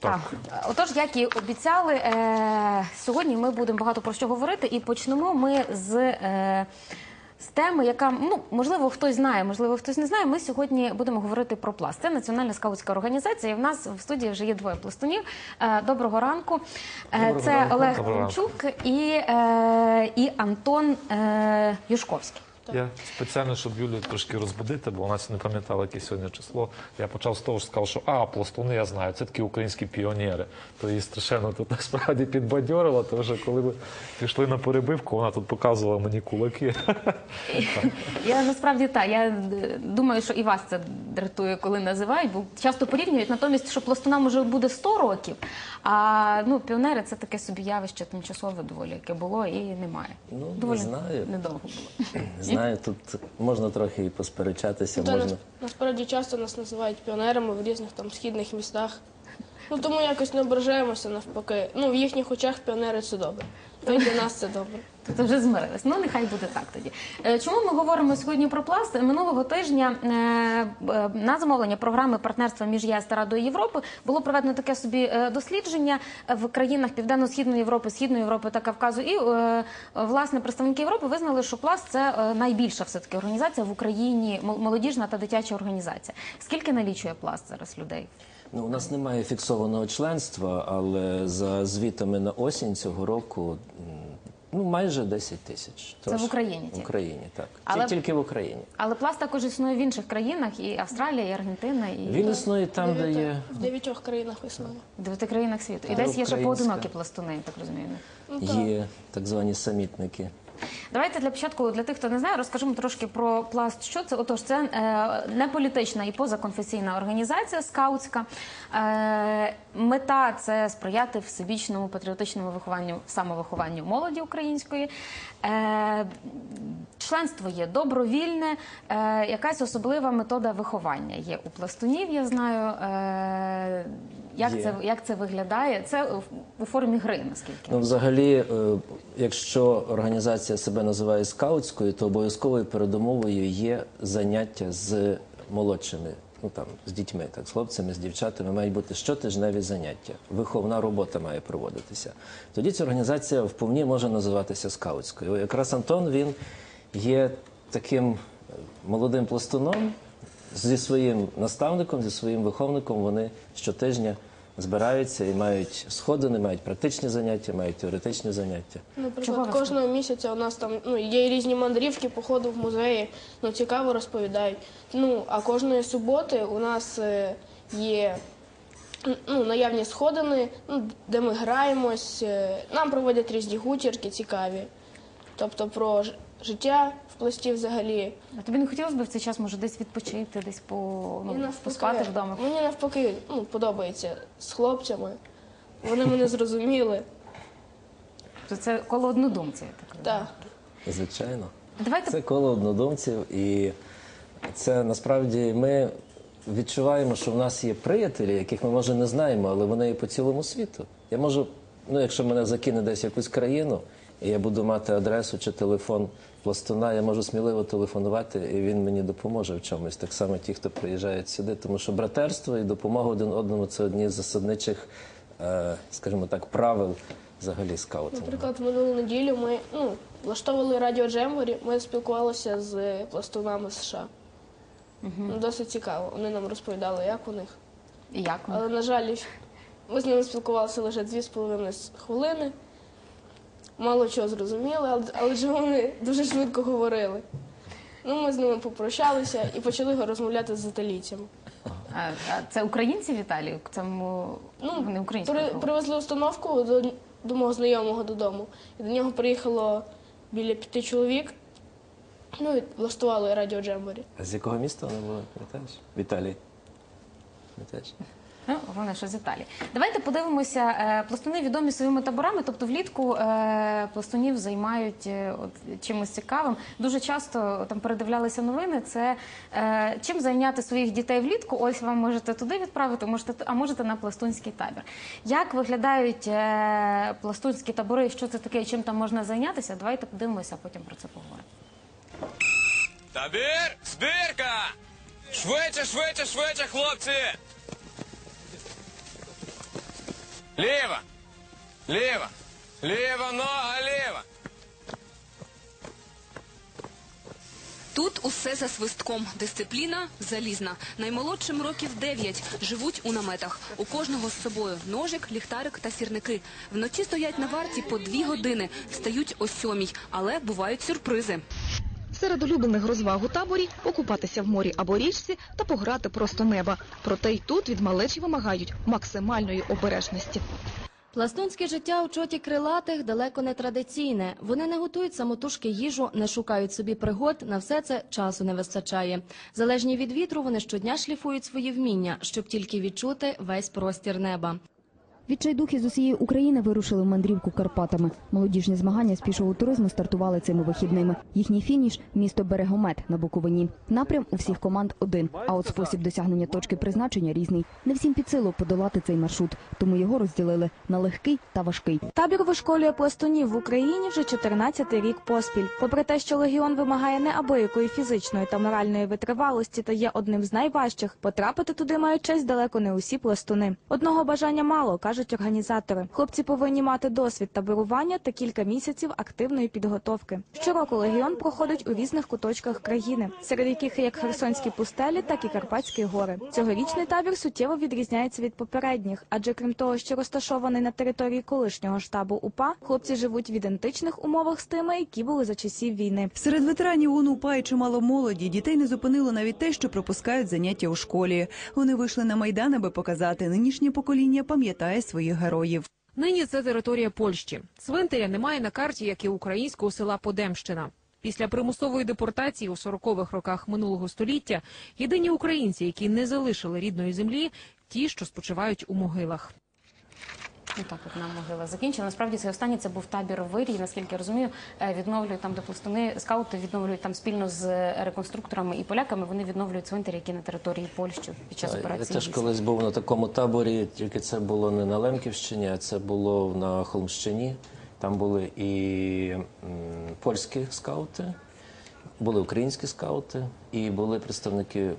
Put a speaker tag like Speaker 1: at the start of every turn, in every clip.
Speaker 1: Так, отож, як і обіцяли, е, сьогодні ми будемо багато про що говорити, і почнемо ми з. Е, з теми, яка ну можливо хтось знає, можливо, хтось не знає. Ми сьогодні будемо говорити про пласт. Це національна скаутська організація. І в нас в студії вже є двоє пластунів. Е, доброго ранку.
Speaker 2: Доброго
Speaker 1: це
Speaker 2: ранку.
Speaker 1: Олег
Speaker 2: Доброго
Speaker 1: і, е, і Антон е, Юшковський.
Speaker 2: Я спеціально, щоб Юлю трошки розбудити, бо вона не пам'ятала, яке сьогодні число. Я почав з того, що сказав, що а, пластуни я знаю, це такі українські піонери. То її страшенно тут насправді підбадьорило, тому що коли ми пішли на перебивку, вона тут показувала мені кулаки.
Speaker 1: Я насправді так. Я е, думаю, що і вас це дратує, коли називають, бо часто порівнюють. Натомість, що пластунам може буде 100 років, а ну піонери це таке собі явище тимчасове доволі, яке було і немає.
Speaker 3: Ну, не знаю.
Speaker 1: недовго було.
Speaker 3: Знаю, тут можна трохи і посперечатися,
Speaker 4: Та
Speaker 3: можна.
Speaker 4: нас, насправді часто нас називають піонерами в різних там східних містах. Ну тому якось не ображаємося навпаки. Ну в їхніх очах піонери це добре. Ну і для нас це добре.
Speaker 1: Тобто вже змирились. Ну нехай буде так тоді. Е, Чому ми говоримо сьогодні про пласт? Минулого тижня е, е, на замовлення програми партнерства між ЄС та Радою Європи було проведено таке собі е, дослідження в країнах Південно-Східної Європи, Східної Європи та Кавказу. І е, власне представники Європи визнали, що пласт це е, найбільша все таки організація в Україні, мол- молодіжна та дитяча організація. Скільки налічує пласт зараз людей?
Speaker 3: Ну, у нас немає фіксованого членства, але за звітами на осінь цього року ну, майже 10 тисяч.
Speaker 1: Це в Україні
Speaker 3: В
Speaker 1: тільки?
Speaker 3: Україні, так.
Speaker 1: Але-
Speaker 3: Тільки в Україні.
Speaker 1: Але пласт також існує в інших країнах, і Австралія, і Аргентина, і
Speaker 3: Він існує там, де є.
Speaker 4: в дев'ятьох країнах існує.
Speaker 1: в дев'яти країнах світу. І десь є ще
Speaker 3: Українська.
Speaker 1: поодинокі пластуни, я так розумію.
Speaker 4: Ну, так.
Speaker 3: Є так звані самітники.
Speaker 1: Давайте для початку, для тих, хто не знає, розкажемо трошки про пласт. Що це? Отож, це е, не і позаконфесійна організація скаутська. Е, мета це сприяти всебічному патріотичному вихованню, самовихованню молоді української. Е, членство є добровільне, е, якась особлива метода виховання є у пластунів. Я знаю. Е, як
Speaker 3: Є.
Speaker 1: це як це виглядає? Це у, у формі гри, наскільки
Speaker 3: Ну, взагалі, е, якщо організація себе називає скаутською, то обов'язковою передумовою є заняття з молодшими, ну там з дітьми, так з хлопцями, з дівчатами мають бути щотижневі заняття. Виховна робота має проводитися. Тоді ця організація вповні може називатися скаутською. Якраз Антон він є таким е, молодим пластуном зі своїм наставником, зі своїм виховником. Вони щотижня збираються і мають сходини, мають практичні заняття, мають теоретичні заняття.
Speaker 1: Чого
Speaker 4: Наприклад, кожного місяця у нас там ну, є різні мандрівки, походи в музеї, ну цікаво розповідають. Ну, а кожної суботи у нас е, є ну, наявні сходини, ну, де ми граємось. е, Нам проводять різні гутірки цікаві. Тобто про життя в пласті взагалі.
Speaker 1: А тобі не хотілося б в цей час може десь відпочити, десь по
Speaker 4: Мені
Speaker 1: ну, поспати вдома?
Speaker 4: Мені навпаки ну, подобається з хлопцями. Вони мене зрозуміли.
Speaker 1: То це коло однодумців. я Так розумію.
Speaker 4: Так.
Speaker 3: Звичайно,
Speaker 1: Давайте
Speaker 3: це коло однодумців, і це насправді ми відчуваємо, що в нас є приятелі, яких ми може не знаємо, але вони є по цілому світу. Я можу, ну якщо мене закине десь в якусь країну, і я буду мати адресу чи телефон пластуна, я можу сміливо телефонувати, і він мені допоможе в чомусь. Так само ті, хто приїжджають сюди, тому що братерство і допомога один одному це одні з засадничих, е, скажімо так, правил взагалі скаутингу.
Speaker 4: Наприклад, минулу неділю ми ну, влаштовували радіо Джемворі, ми спілкувалися з пластунами США. Ну, Досить цікаво. Вони нам розповідали, як у них.
Speaker 1: і як ви?
Speaker 4: Але, на жаль, ми з ними спілкувалися лише 2,5 хвилини. Мало чого зрозуміли, але, але ж вони дуже швидко говорили. Ну, ми з ними попрощалися і почали розмовляти з італійцями.
Speaker 1: А, а це українці в Італії? Це
Speaker 4: Ну,
Speaker 1: вони українські.
Speaker 4: При, привезли установку до, до мого знайомого додому. І до нього приїхало біля п'яти чоловік. Ну і влаштували радіо Джемборі.
Speaker 3: А з якого міста вони були? Пам'ятаєш? В Італії. Пам'ятаєш?
Speaker 1: Ну, вони що з Італії. Давайте подивимося. е, Пластуни відомі своїми таборами, тобто влітку е, пластунів займають е, чимось цікавим. Дуже часто там передивлялися новини. Це чим зайняти своїх дітей влітку. Ось вам можете туди відправити, можете а можете на пластунський табір. Як виглядають пластунські табори? Що це таке? Чим там можна зайнятися? Давайте подивимося, а потім про це поговоримо.
Speaker 5: Табір, збірка! Швидше, швидше, швидше, хлопці! Лево! Лево! Лево, нога, лево!
Speaker 6: Тут усе за свистком. Дисципліна залізна. Наймолодшим років 9. Живуть у наметах. У кожного з собою ножик, ліхтарик та сірники. Вночі стоять на варті по дві години. Встають о сьомій. Але бувають сюрпризи.
Speaker 7: Серед улюблених розваг у таборі окупатися в морі або річці та пограти просто неба. Проте й тут від малечі вимагають максимальної обережності.
Speaker 8: Пластунське життя у чоті крилатих далеко не традиційне. Вони не готують самотужки їжу, не шукають собі пригод. На все це часу не вистачає. Залежні від вітру, вони щодня шліфують свої вміння, щоб тільки відчути весь простір неба.
Speaker 9: Відчайдухи з усієї України вирушили в мандрівку Карпатами. Молодіжні змагання з пішого туризму стартували цими вихідними. Їхній фініш місто Берегомет на Буковині. Напрям у всіх команд один. А от спосіб досягнення точки призначення різний. Не всім під силу подолати цей маршрут, тому його розділили на легкий та важкий.
Speaker 10: Табір вишколює пластунів в Україні вже 14-й рік поспіль. Попри те, що легіон вимагає неабиякої фізичної та моральної витривалості та є одним з найважчих, потрапити туди мають честь далеко не усі пластуни. Одного бажання мало, кажуть організатори. Хлопці повинні мати досвід таборування та кілька місяців активної підготовки. Щороку легіон проходить у різних куточках країни, серед яких як Херсонські пустелі, так і Карпатські гори. Цьогорічний табір суттєво відрізняється від попередніх, адже крім того, що розташований на території колишнього штабу УПА, хлопці живуть в ідентичних умовах з тими, які були за часів війни.
Speaker 11: Серед ветеранів ООН УПА і чимало молоді. Дітей не зупинило навіть те, що пропускають заняття у школі. Вони вийшли на майдан, аби показати нинішнє покоління пам'ятає своїх героїв.
Speaker 12: Нині це територія Польщі. Цвинтаря немає на карті, як і українського села Подемщина. Після примусової депортації у 40-х роках минулого століття єдині українці, які не залишили рідної землі, ті, що спочивають у могилах.
Speaker 1: Ну так, от нам могила закінчила. Насправді цей останній це був табір в Вирії, наскільки я розумію, е, відновлюють там, де пластуни, скаути відновлюють там спільно з реконструкторами і поляками. Вони відновлюють цвинтарі, які на території Польщі під час
Speaker 3: Я
Speaker 1: операції.
Speaker 3: теж колись був на такому таборі, тільки це було не на Лемківщині, а це було на Холмщині. Там були і м, польські скаути, були українські скаути і були представники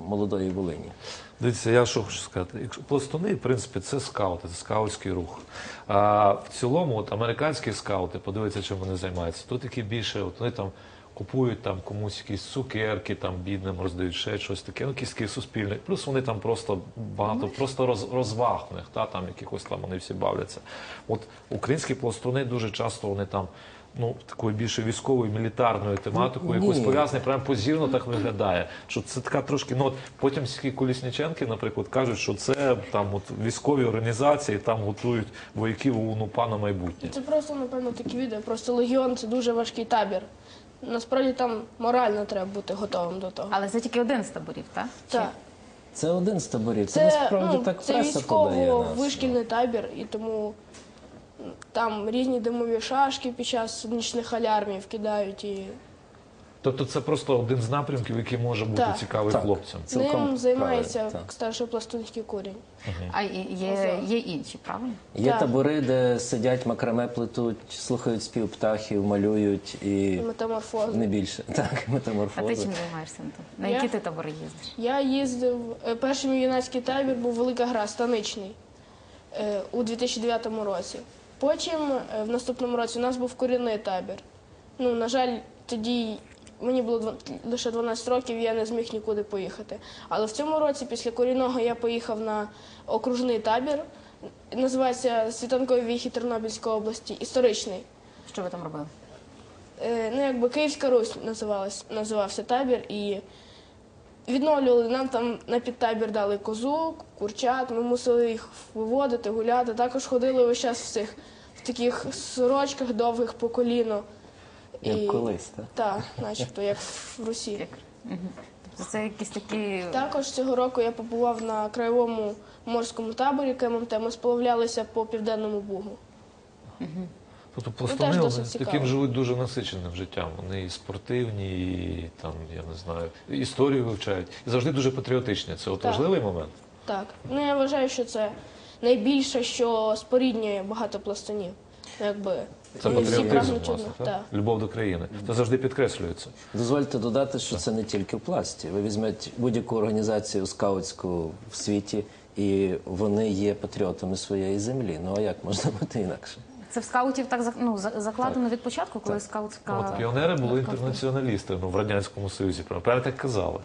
Speaker 3: молодої Волині.
Speaker 2: Дивіться, я що хочу сказати. Якщо пластуни, в принципі, це скаути, це скаутський рух. А в цілому, от американські скаути, подивіться, чим вони займаються. Тут які більше, от вони там купують там комусь якісь цукерки, там бідним роздають ще щось таке, ну якісь такі суспільні. Плюс вони там просто багато, просто роз, розваг в них, та там якихось там вони всі бавляться. От українські пластуни дуже часто вони там. Ну, такою більше військовою мілітарною тематикою, якось пов'язаний, прям позірно так виглядає. Що це така трошки. Ну от потім всі колісніченки, наприклад, кажуть, що це там от військові організації там готують вояків у УНУПА на майбутнє.
Speaker 4: Це просто, напевно, такі відео. Просто легіон це дуже важкий табір. Насправді там морально треба бути готовим до того.
Speaker 1: Але це тільки один з таборів, так?
Speaker 4: Так.
Speaker 3: Це один з таборів. Це,
Speaker 4: Це,
Speaker 3: насправді
Speaker 4: ну,
Speaker 3: так
Speaker 4: це
Speaker 3: преса подає нас.
Speaker 4: військово-вишкільний табір, і тому там різні димові шашки під час нічних алярмів кидають. І
Speaker 2: Тобто це просто один з напрямків, який може бути
Speaker 4: Так.
Speaker 2: цікавий
Speaker 3: Так.
Speaker 2: хлопцям.
Speaker 3: Цілком
Speaker 4: ним займається
Speaker 3: правильно, так.
Speaker 4: старший пластунський курінь.
Speaker 1: А і- є, є інші, правильно?
Speaker 3: Є
Speaker 4: Так.
Speaker 3: табори, де сидять, макраме плетуть, слухають спів птахів, малюють і
Speaker 4: Метаморфози.
Speaker 3: не більше. Так,
Speaker 1: А ти
Speaker 3: метаморфози.
Speaker 1: чим займаєшся? Антон? На
Speaker 4: Я?
Speaker 1: які ти табори їздиш?
Speaker 4: Я їздив, е, перший мій юнацький табір був Велика Гра, станичний, е, у 2009 році. Потім, е, в наступному році, у нас був корінний табір. Ну, на жаль, тоді мені було лише 12 років, і я не зміг нікуди поїхати. Але в цьому році, після корінного, я поїхав на окружний табір. Називається Світанкові віхи Тернопільської області, історичний.
Speaker 1: Що ви там робили?
Speaker 4: Е, ну, якби Київська Русь називалась, називався табір, і відновлювали нам там на підтабір дали козу, курчат, ми мусили їх виводити, гуляти. Також ходили весь час в цих в таких сорочках довгих по коліно.
Speaker 3: Як колись, так?
Speaker 4: Так, начебто, як в Русі.
Speaker 1: Тобто це якісь такі.
Speaker 4: Також цього року я побував на краєвому морському таборі КММТ. Ми сплавлялися по південному бугу.
Speaker 2: Тобто пластуни вони таким живуть дуже насиченим життям. Вони і спортивні, і там, я не знаю, історію вивчають. І завжди дуже патріотичні. Це от
Speaker 4: Так.
Speaker 2: важливий момент.
Speaker 4: Так. Ну я вважаю, що це найбільше, що споріднює багато пластунів. Ну, Якби
Speaker 2: Це
Speaker 4: всі
Speaker 2: патріотизм, власне, так?
Speaker 4: Так.
Speaker 2: любов до країни. Це завжди підкреслюється.
Speaker 3: Дозвольте додати, що це не тільки в пласті. Ви візьмете будь-яку організацію скаутську в світі, і вони є патріотами своєї землі. Ну а як можна бути інакше?
Speaker 1: Це в скаутів так ну, за- закладено від початку, коли скаутська...
Speaker 2: От піонери були інтернаціоналісти ну, в Радянському Союзі. Правда, так казали.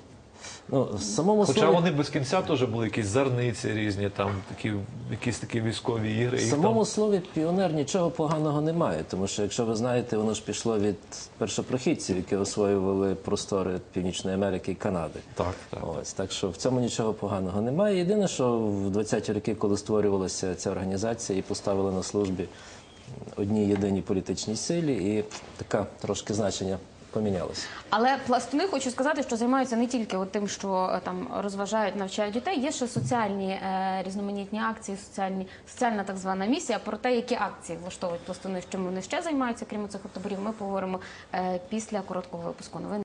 Speaker 3: Ну, в самому
Speaker 2: Хоча
Speaker 3: слові...
Speaker 2: вони без кінця теж були якісь зарниці різні, там такі, якісь такі військові ігри.
Speaker 3: В самому
Speaker 2: там...
Speaker 3: слові піонер нічого поганого немає, тому що якщо ви знаєте, воно ж пішло від першопрохідців, які освоювали простори Північної Америки і Канади.
Speaker 2: Так, так.
Speaker 3: Ось так що в цьому нічого поганого немає. Єдине, що в 20-ті роки, коли створювалася ця організація і поставили на службі одній єдиній політичній силі, і таке трошки значення помінялося.
Speaker 1: Але пластуни хочу сказати, що займаються не тільки тим, що е, там розважають, навчають дітей. Є ще соціальні е, різноманітні акції, соціальні соціальна так звана місія. Про те, які акції влаштовують пластуни, чим вони ще займаються, крім цих таборів, ми поговоримо е, після короткого випуску новин.